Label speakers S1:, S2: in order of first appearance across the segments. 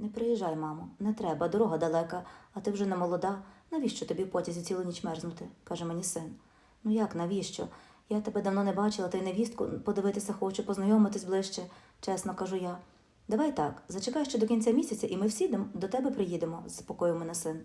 S1: Не приїжджай, мамо, не треба, дорога далека, а ти вже не молода. Навіщо тобі в потязі цілу ніч мерзнути? каже мені син. Ну як, навіщо? Я тебе давно не бачила, та й невістку подивитися хочу, познайомитись ближче, чесно кажу я. Давай так, зачекай ще до кінця місяця, і ми всі до тебе приїдемо, заспокоїв мене син.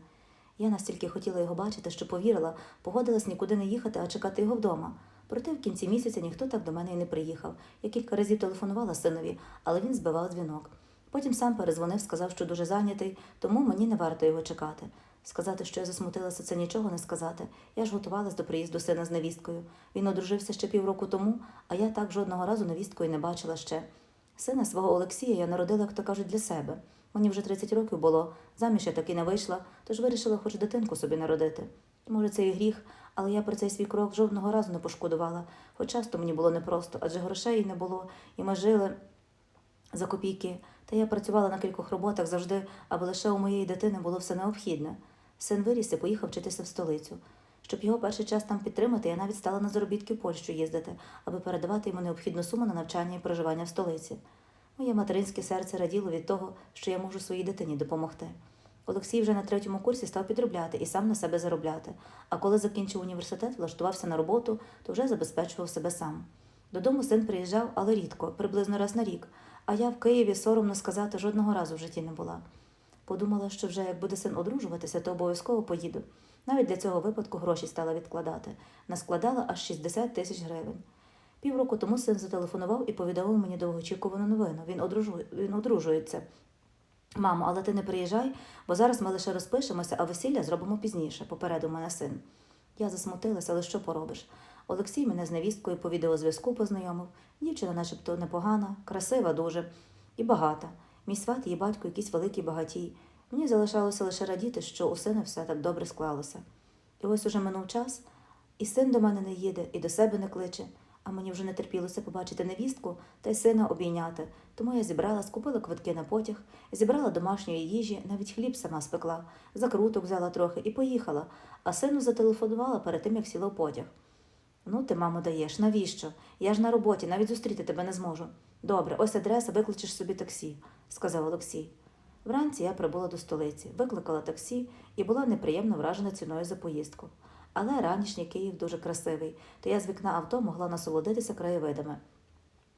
S1: Я настільки хотіла його бачити, що повірила, погодилась нікуди не їхати, а чекати його вдома. Проте в кінці місяця ніхто так до мене і не приїхав. Я кілька разів телефонувала синові, але він збивав дзвінок. Потім сам перезвонив, сказав, що дуже зайнятий, тому мені не варто його чекати. Сказати, що я засмутилася, це нічого не сказати. Я ж готувалась до приїзду сина з невісткою. Він одружився ще півроку тому, а я так жодного разу невісткою не бачила ще. Сина свого Олексія я народила, як то кажуть, для себе. Мені вже 30 років було, заміж я таки не вийшла, тож вирішила хоч дитинку собі народити. Може, це і гріх, але я про цей свій крок жодного разу не пошкодувала, хоч часто мені було непросто, адже грошей не було, і ми жили за копійки. Та я працювала на кількох роботах завжди, аби лише у моєї дитини було все необхідне. Син виріс і поїхав вчитися в столицю. Щоб його перший час там підтримати, я навіть стала на заробітки в Польщу їздити, аби передавати йому необхідну суму на навчання і проживання в столиці. Моє материнське серце раділо від того, що я можу своїй дитині допомогти. Олексій вже на третьому курсі став підробляти і сам на себе заробляти. А коли закінчив університет, влаштувався на роботу, то вже забезпечував себе сам. Додому син приїжджав, але рідко, приблизно раз на рік. А я в Києві соромно сказати жодного разу в житті не була. Подумала, що вже як буде син одружуватися, то обов'язково поїду. Навіть для цього випадку гроші стала відкладати. Наскладала аж 60 тисяч гривень. Півроку тому син зателефонував і повідомив мені довгоочікувану новину. Він, одружує, він одружується. Мамо, але ти не приїжджай, бо зараз ми лише розпишемося, а весілля зробимо пізніше, попередив мене син. Я засмутилася, але що поробиш? Олексій мене з невісткою по відеозв'язку познайомив. Дівчина, начебто, непогана, красива дуже і багата. Мій сват, її батько, якийсь великий багатій. Мені залишалося лише радіти, що у сина все так добре склалося. І ось уже минув час, і син до мене не їде, і до себе не кличе. А мені вже не терпілося побачити невістку та й сина обійняти. Тому я зібрала, скупила квитки на потяг, зібрала домашньої їжі, навіть хліб сама спекла, закруток взяла трохи і поїхала, а сину зателефонувала перед тим, як сіла в потяг. Ну, ти, мамо, даєш, навіщо? Я ж на роботі, навіть зустріти тебе не зможу. Добре, ось адреса, викличеш собі таксі, сказав Олексій. Вранці я прибула до столиці, викликала таксі і була неприємно вражена ціною за поїздку. Але ранішній Київ дуже красивий, то я з вікна авто могла насолодитися краєвидами.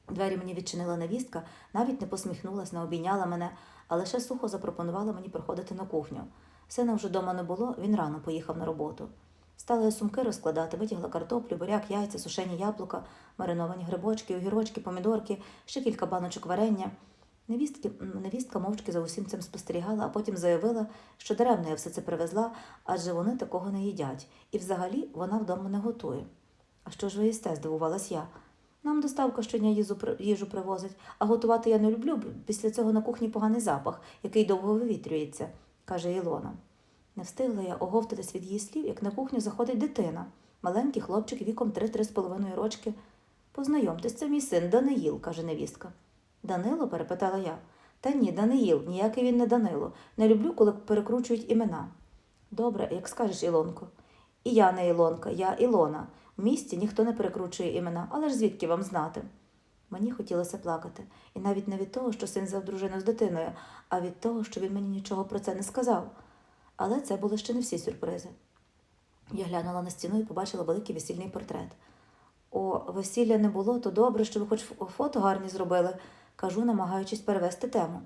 S1: Двері мені відчинила невістка, навіть не посміхнулась, не обійняла мене, а лише сухо запропонувала мені проходити на кухню. Сина вже дома не було, він рано поїхав на роботу. Стала я сумки розкладати, витягла картоплю, буряк, яйця, сушені яблука, мариновані грибочки, огірочки, помідорки, ще кілька баночок варення. Невістки, невістка мовчки за усім цим спостерігала, а потім заявила, що даремно я все це привезла, адже вони такого не їдять, і взагалі вона вдома не готує. А що ж ви їсте? здивувалась я. Нам доставка щодня їжу, їжу привозить, а готувати я не люблю, бо після цього на кухні поганий запах, який довго вивітрюється, каже Ілона. Не встигла я оговтатись від її слів, як на кухню заходить дитина, маленький хлопчик віком 3-3 з половиною рочки. Познайомтесь, це мій син Даниїл, каже невістка. Данило? перепитала я. Та ні, Даниїл, ніякий він не Данило. Не люблю, коли перекручують імена. Добре, як скажеш, Ілонко. І я не Ілонка, я Ілона. В місті ніхто не перекручує імена, але ж звідки вам знати? Мені хотілося плакати, і навіть не від того, що син взяв дружину з дитиною, а від того, що він мені нічого про це не сказав. Але це були ще не всі сюрпризи. Я глянула на стіну і побачила великий весільний портрет. О, весілля не було, то добре, що ви хоч фото гарні зробили, кажу, намагаючись перевести тему.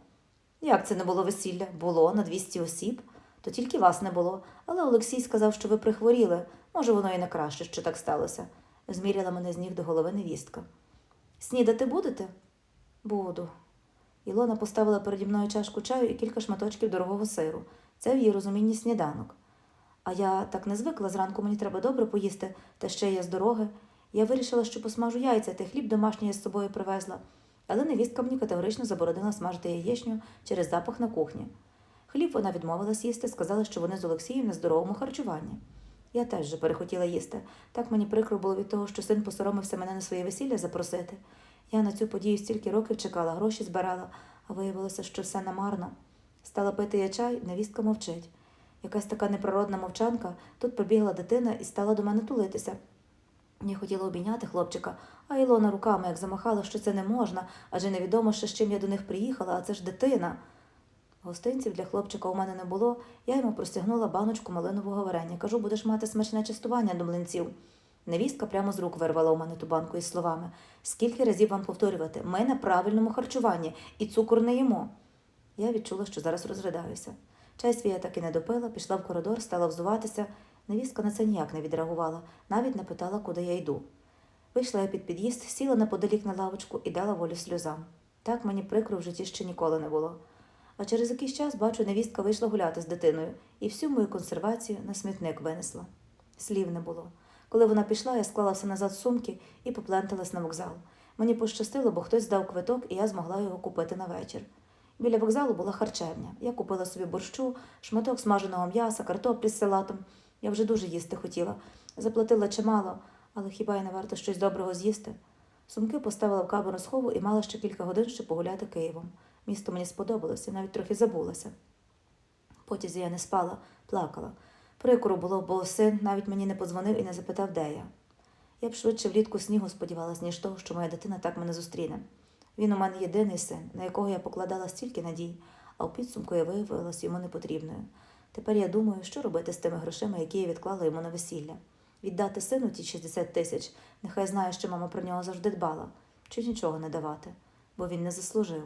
S1: Як це не було весілля? Було на 200 осіб, то тільки вас не було. Але Олексій сказав, що ви прихворіли. Може, воно і не краще, що так сталося. Зміряла мене з ніг до голови невістка. Снідати будете? Буду. Ілона поставила переді мною чашку чаю і кілька шматочків дорогого сиру. Це в її розумінні сніданок. А я так не звикла, зранку мені треба добре поїсти, та ще я з дороги. Я вирішила, що посмажу яйця, та хліб домашній я з собою привезла. Але невістка мені категорично заборонила смажити яєчню через запах на кухні. Хліб вона відмовилась їсти, сказала, що вони з Олексієм на здоровому харчуванні. Я теж же перехотіла їсти. Так мені прикро було від того, що син посоромився мене на своє весілля запросити. Я на цю подію стільки років чекала, гроші збирала, а виявилося, що все намарно. Стала пити я чай, невістка мовчить. Якась така неприродна мовчанка, тут побігла дитина і стала до мене тулитися. Я хотіла обійняти хлопчика, а Ілона руками як замахала, що це не можна, адже невідомо ще з чим я до них приїхала, а це ж дитина. Гостинців для хлопчика у мене не було, я йому простягнула баночку малинового варення. Кажу, будеш мати смачне частування до млинців. Невістка прямо з рук вирвала у мене ту банку із словами: Скільки разів вам повторювати? Ми на правильному харчуванні і цукор не їмо. Я відчула, що зараз розридаюся. Чай свій я і не допила, пішла в коридор, стала взуватися. Невістка на це ніяк не відреагувала, навіть не питала, куди я йду. Вийшла я під під'їзд, сіла неподалік на лавочку і дала волю сльозам. Так мені прикро в житті ще ніколи не було. А через якийсь час бачу, невістка вийшла гуляти з дитиною і всю мою консервацію на смітник винесла. Слів не було. Коли вона пішла, я склала все назад сумки і попленталась на вокзал. Мені пощастило, бо хтось здав квиток, і я змогла його купити на вечір. Біля вокзалу була харчевня. Я купила собі борщу, шматок смаженого м'яса, картоплі з салатом. Я вже дуже їсти хотіла. Заплатила чимало, але хіба й не варто щось доброго з'їсти? Сумки поставила в камеру схову і мала ще кілька годин, щоб погуляти Києвом. Місто мені сподобалося, навіть трохи забулася. Потязі я не спала, плакала. Прикро було, бо син навіть мені не подзвонив і не запитав, де я. Я б швидше влітку снігу сподівалась, ніж того, що моя дитина так мене зустріне. Він у мене єдиний син, на якого я покладала стільки надій, а в підсумку я виявилась йому непотрібною. Тепер я думаю, що робити з тими грошима, які я відклала йому на весілля. Віддати сину ті 60 тисяч, нехай знає, що мама про нього завжди дбала, чи нічого не давати, бо він не заслужив.